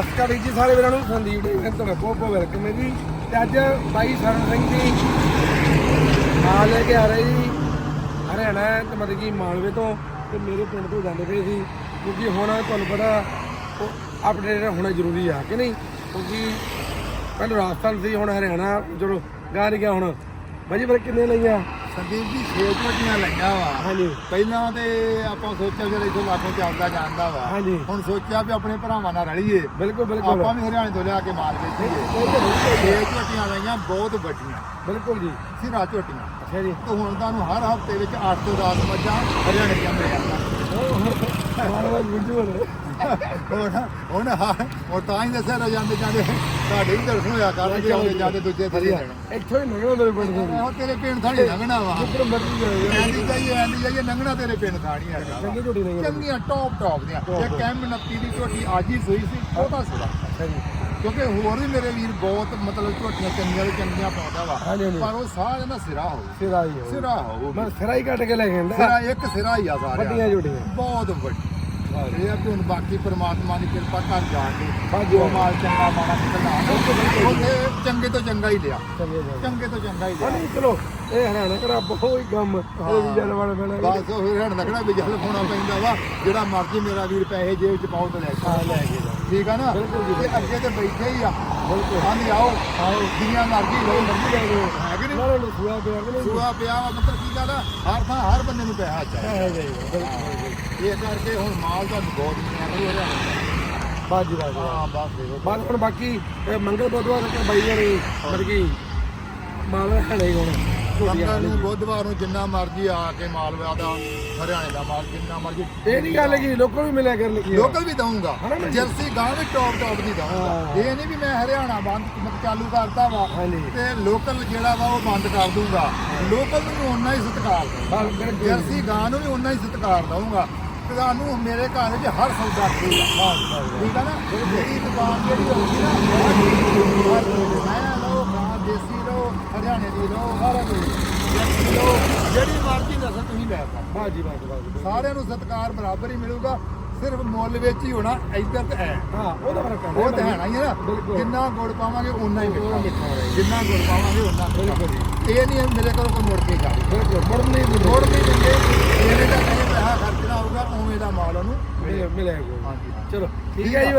ਅਸਕਾ ਜੀ ਸਾਰੇ ਵੀਰਾਂ ਨੂੰ ਸੰਦੀਪ ਜੀ, ਮੈਂ ਤੁਹਾਡਾ ਬਹੁਤ ਬਹੁਤ ਵੈਲਕਮ ਹੈ ਜੀ। ਤੇ ਅੱਜ ਬਾਈ ਸਰਨ ਸਿੰਘ ਜੀ ਨਾਲ ਲੈ ਕੇ ਆ ਰਹੇ ਜੀ, ਹਰਿਆਣਾ ਤੇ ਮਤਲਬ ਕਿ ਮਾਲਵੇ ਤੋਂ ਤੇ ਮੇਰੇ ਪਿੰਡ ਤੋਂ ਜਾਂਦੇ ਪਏ ਸੀ। ਕਿਉਂਕਿ ਹੁਣ ਤੁਹਾਨੂੰ ਪਤਾ ਅਪਡੇਟ ਹੋਣਾ ਜ਼ਰੂਰੀ ਆ, ਕਿ ਨਹੀਂ? ਕਿਉਂਕਿ ਪਹਿਲਾਂ ਰਾਜਸਥਾਨ ਸੀ, ਹੁਣ ਹਰਿਆਣਾ, ਚਲੋ, ਗਾਂ ਨਹੀਂ ਗਿਆ ਹੁਣ। ਬਾਜੀ ਫਿਰ ਕਿੰਨੇ ਲਈਆਂ ਸੰਦੀਪ ਜੀ ਛੇ ਝੋਟੀਆਂ ਲਈਆਂ ਵਾ। ਹਾਂਜੀ। ਪਹਿਲਾਂ ਤੇ ਆਪਾਂ ਸੋਚਿਆ ਵੀ ਇਥੋਂ ਲਾਗੋਂ ਚੱਲਦਾ ਜਾਂਦਾ ਵਾ। ਹਾਂਜੀ। ਹੁਣ ਸੋਚਿਆ ਵੀ ਆਪਣੇ ਭਰਾਵਾਂ ਨਾਲ ਰਲੀਏ। ਬਿਲਕੁਲ ਬਿਲਕੁਲ। ਆਪਾਂ ਵੀ ਹਰਿਆਣੇ ਤੋਂ ਲਿਆ ਕੇ ਮਾਰ ਵੇਚੀਏ ਇਹ ਤਾਂ ਬਿਲਕੁਲ ਛੇ ਝੋਟੀਆਂ ਲਈਆਂ ਬਹੁਤ ਵੱਡੀਆਂ। ਬਿਲਕੁਲ ਜੀ। ਸਿਰਾ ਝੋਟੀਆਂ। ਅੱਛਾ ਜੀ। ਤੇ ਹੁਣ ਤੁਹਾਨੂੰ ਹਰ ਹਫ਼ਤੇ ਵਿੱਚ 8 ਤੋਂ 10 ਮੱਝਾਂ ਹਰਿਆਣੇ ਦੀਆਂ ਮਿਲ ਜਾਂਦੀਆਂ। ਮਾਰਵਾ ਗੁੱਜੂ ਹੋਣਾ ਹੁਣ ਹੁਣ ਹਾਂ- ਹੁਣ ਤਾਂ ਹੀ ਦੱਸਿਆ ਰ ਜਾਂਦੇ ਜਾਂਦੇ ਸਾਡੇ ਵੀ ਦਰਸ਼ਨ ਹੋਇਆ ਕਰਨਗੇ ਆਉਂਦੇ ਜਾਂਦੇ ਦੂਜੇ ਥਰੀ ਦੇਣ ਇੱਥੋਂ ਹੀ ਨਿਕਲੋ ਮੇਰੇ ਪਿੰਡ ਤੋਂ ਇਹੋ ਤੇਰੇ ਪਿੰਡ ਥਾਣੀ ਲੰਘਣਾ ਵਾ। ਜਿੱਧਰ ਮਰਜ਼ੀ ਜਾਓ ਐਂਦੀ ਜਾਈਏ ਐਂਦੀ ਜਾਈਏ ਲੰਘਣਾ ਤੇਰੇ ਪਿੰਡ ਥਾਣੀ ਹੈਗਾ ਵਾ। ਚੰਗੀ ਝੋਟੀ ਨਹੀਂ ਚੰਗੀਆਂ ਟੌਪ ਟੌਪ ਦੀਆਂ। ਜੇ ਕੈਮ 29 ਦੀ ਝੋਟੀ ਅੱਜ ਹੀ ਸੋਈ ਸੀ ਸਿਰਾ ਅੱਛਾ ਜੀ। ਕਿਉਂਕਿ ਹੋਰ ਵੀ ਮੇਰੇ ਵੀਰ ਬਹੁਤ ਮਤਲਬ ਝੋਟੀਆਂ ਚੰਗੀਆਂ ਵੀ ਚੰਗੀਆਂ ਪਾਉਂਦਾ ਵਾ। ਪਰ ਉਹ ਸਾਹ ਸਿਰਾ ਹੀ ਹੋ ਸਿਰਾ ਹੋਊ ਮੈਂ ਸਿਰਾ ਹੀ ਕੱਟ ਕੇ ਲੈ ਕੇ ਆਂਦਾ। ਸਿਰਾ ਇੱਕ ਸਿਰਾ ਹੀ ਆ ਸਾਰਿਆਂ ਵੱਡੀਆਂ ਦਾ। ਝੋਟੀਆਂ। ਬਹੁਤ ਵੱਡੀ। ਇਹ ਆ ਕਿ ਹੁਣ ਬਾਕੀ ਪ੍ਰਮਾਤਮਾ ਦੀ ਕਿਰਪਾ ਕਰ ਜਾ ਕੇ ਹਾਂਜੀ। ਜੋ ਮਾਲ ਚੰਗਾ ਮਾੜਾ ਨਿਕਲਣਾ ਉਹਨੇ ਚੰਗੇ ਤੋਂ ਚੰਗਾ ਹੀ ਲਿਆ। ਚੰਗੇ ਤੋਂ ਚੰਗਾ। ਹੀ ਲਿਆ। ਨਹੀਂ ਚਲੋ ਇਹ ਹਰਿਆਣਾ ਕਿਹੜਾ ਬਹੁਤ ਹੀ ਕੰਮ ਇਹ ਜਲ ਵਾਲਾ ਪੈਣਾ ਬਸ ਉਹ ਹਣ ਲੱਗਣਾ ਵੀ ਜਲ ਪਾਉਣਾ ਪੈਂਦਾ ਵਾ। ਜਿਹੜਾ ਮਰਜ਼ੀ ਮੇਰਾ ਵੀਰ ਪੈਸੇ ਜੇਬ ਚ ਪਾਓ ਤੇ ਲੈ ਕੇ ਠੀਕ ਆ ਨਾ? ਤੇ ਅੱਗੇ ਤੇ ਬੈਠੇ ਹੀ ਆ। ਬਿਲਕੁਲ। ਆਂਦੀ ਆਓ। ਆਓ। ਜਿੰਨੀਆਂ ਮਰਜ਼ੀ ਲਓ। ਮਰਜ਼ੀ ਲੈ ਲਓ। ਹੈ ਕਿ ਨਹੀਂ? ਸੁਆ ਪਿਆ ਸੂਆ ਪਿਆ ਵਾ ਮਤਲਬ ਕੀ ਗੱਲ ਹਰ ਥਾਂ ਹਰ ਬੰਦੇ ਨੂੰ ਪੈਸਾ ਚਾਹੀਦਾ। ਹੈ ਜੀ ਬਿਲਕੁਲ ਇਹ ਕਰਕੇ ਹੁਣ ਮਾਲ ਤੁਹਾਨੂੰ ਬਹੁਤ ਮਿਲਿਆ। ਕਰੂ ਹਰਿਆਣਾ ਬਾਜੀ ਬਾਜੀ ਹਾਂ ਬਸ ਦੇਖੋ ਬਾਅਦ ਹੁਣ ਬਾਕੀ ਇਹ ਮੰਗਲ ਬੁੱਧਵਾਰ ਤੱਕ ਬਾਈ ਜਾਨੀ ਮਤਲਬ ਕਿ ਮਾਲ ਹਲੇ ਹੁਣ। ਨੂੰ ਬੁੱਧਵਾਰ ਨੂੰ ਜਿੰਨਾ ਮਰਜ਼ੀ ਆ ਕੇ ਮਾਲਵਾ ਦਾ ਹਰਿਆਣੇ ਦਾ ਮਾਲ ਜਿੰਨਾ ਮਰਜ਼ੀ ਇਹ ਨਹੀਂ ਗੱਲ ਕਿ ਲੋਕਾਂ ਨੂੰ ਮਿਲਿਆ ਕਰਨ ਲੱਗੀ ਲੋਕਲ ਵੀ ਦਊਂਗਾ ਜਰਸੀ ਗਾਂ ਵੀ ਟੌਪ ਟੌਪ ਦੀ ਦਊਂਗਾ ਹਾਂ। ਇਹ ਨਹੀਂ ਵੀ ਮੈਂ ਹਰਿਆਣਾ ਬੰਦ ਮਤ ਚਾਲੂ ਕਰਤਾ ਵਾ। ਤੇ ਲੋਕਲ ਜਿਹੜਾ ਵਾ ਉਹ ਬੰਦ ਕਰ ਦੂੰਗਾ ਲੋਕਲ ਨੂੰ ਓਨਾ ਹੀ ਸਤਿਕਾਰ ਜਰਸੀ ਗਾਂ ਨੂੰ ਵੀ ਓਨਾ ਹੀ ਸਤਿਕਾਰ ਦਊਂਗਾ ਤੁਹਾਨੂੰ ਮੇਰੇ ਘਰ ਵਿੱਚ ਹਰ ਸੌਦਾ ਖਰੀਦਾ ਠੀਕ ਆ ਨਾ ਜਿਹੜੀ ਦੁਕਾਨ ਜਿਹੜੀ ਹੋਊਗੀ ਨਾ ਮੈਂ ਦੇਸੀ ਲਓ ਹਰਿਆਣੇ ਦੀ ਲਓ ਸਾਰਾ ਕੁਝ ਲਓ ਜਿਹੜੀ ਮਰਜ਼ੀ ਨਸਲ ਤੁਸੀਂ ਲੈ ਸਕਦੇ ਬਾਜੀ ਬਾਜੀ ਬਾਜੀ ਸਾਰਿਆਂ ਨੂੰ ਸਤਿਕਾਰ ਬਰਾਬਰ ਹੀ ਮਿਲੂਗਾ ਸਿਰਫ ਮੁੱਲ ਵਿੱਚ ਹੀ ਹੋਣਾ ਇੱਧਰ ਤੇ ਹੈ ਹਾਂ ਉਹਦਾ ਫ਼ਰਕ ਹੈ ਉਹ ਤਾਂ ਹੈ ਨਾ ਹੀ ਹੈ ਨਾ। ਜਿੰਨਾ ਗੁੜ ਪਾਵਾਂਗੇ ਉਨਾ ਹੀ ਮਿੱਠਾ। ਜਿੰਨਾ ਗੁੜ ਪਾਵਾਂਗੇ ਉਨਾ ਬਿਲਕੁਲ। ਇਹ ਨਹੀਂ ਮੇਰੇ ਕੋਲ ਕੋਈ ਮੁੜ ਕੇ ਜਾਵੇ। ਬਿਲਕੁਲ ਮੁੜ ਨਹੀਂ ਮੁੜ ਨਹੀਂ ਦਿੰਦੇ। ਇਹਨੇ ਦਾ ਕਿਵੇਂ ਪੈਸਾ ਖਰਚਣਾ ਹੋਊਗਾ ਉਵੇਂ ਦਾ ਮਾਲ ਉਹਨੂੰ ਕੋਈ। ਹਾਂਜੀ ਚਲੋ ਠੀਕ ਹੈ ਜੀ